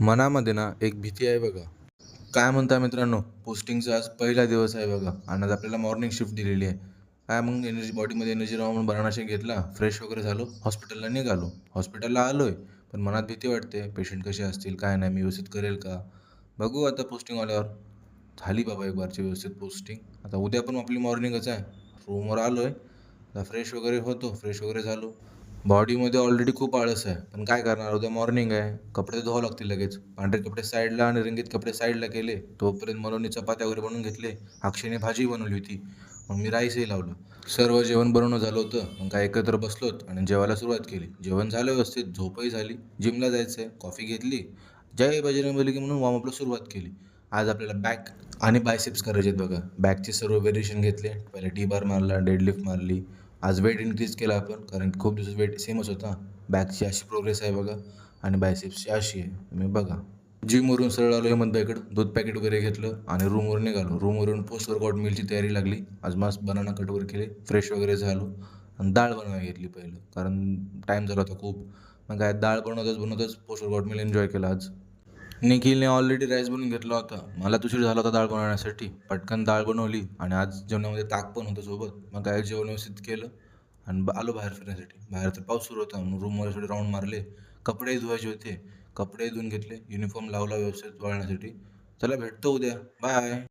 मनामध्ये ना एक भीती आहे बघा. काय म्हणता मित्रांनो? पोस्टिंगचा आज पहिला दिवस आहे बघा. आणि आज आपल्याला मॉर्निंग शिफ्ट दिलेली आहे. काय मग एनर्जी बॉडीमध्ये एनर्जी राहून म्हणून बनानाशे घेतला फ्रेश वगैरे झालो हॉस्पिटलला निघालो. हॉस्पिटलला आलो आहे पण मनात भीती वाटते पेशंट कसे असतील काय नाही मी व्यवस्थित करेल का? बघू आता पोस्टिंग आल्यावर. झाली बाबा एक बारची व्यवस्थित पोस्टिंग आता उद्या पण आपली मॉर्निंगच आहे. रूमवर आलो आहे आता फ्रेश वगैरे होतो फ्रेश वगैरे झालो. बॉडीमध्ये ऑलरेडी खूप आळस आहे. पण काय करणार? उद्या मॉर्निंग आहे. कपडे तर धुवावं लागतील लगेच. पांढरे कपडे साईडला आणि रंगीत कपडे साईडला केले. तोपर्यंत मनोनी चपात्या वगैरे बनवून घेतले. अक्षयने भाजी बनवली होती. मग मी राईसही लावलं. सर्व जेवण बनवणं झालं होतं. मग काय एकत्र बसलोत आणि जेवायला सुरुवात केली. जेवण झालं व्यवस्थित. झोपही झाली. जिमला जायचं आहे कॉफी घेतली. जय बजरंग की म्हणून वॉर्मअपला सुरुवात केली. आज आपल्याला बॅक आणि बायसेप्स करायचे आहेत बघा बॅकचे सर्व व्हेरिएशन घेतले. पहिले टी बार मारला डेडलिफ्ट मारली. आज वेट इन्क्रीज केला आपण कारण खूप दिवस वेट सेमच होता. बॅकची अशी प्रोग्रेस आहे बघा. आणि बायसेप्सची अशी आहे. तुम्ही बघा. जिमवरून सरळ आलो हेमंतबाईकडं दूध पॅकेट वगैरे घेतलं आणि रूमवर निघालो. रूमवरून पोस्ट वर्कआउट मिलची तयारी लागली. आज मस्त बनाना कट वगैरे केले. फ्रेश वगैरे झालो. आणि डाळ बनवायला घेतली पहिलं. कारण टाईम झाला होता खूप. मग काय डाळ बनवतच बनवतच पोस्ट वर्कआउट मिल एन्जॉय केला आज. निखिलने ऑलरेडी राईस बनवून घेतला होता. मला तुशीर झाला होता डाळ बनवण्यासाठी. पटकन डाळ बनवली आणि आज जेवणामध्ये ताक पण होतं सोबत. मग काय जेवण व्यवस्थित केलं आणि आलो बाहेर फिरण्यासाठी. बाहेर तर पाऊस सुरू होता म्हणून रूमवर थोडे राऊंड मारले. कपडे धुवायचे होते. कपडे धुवून घेतले. युनिफॉर्म लावला व्यवस्थित वाळण्यासाठी. चला भेटतो उद्या. बाय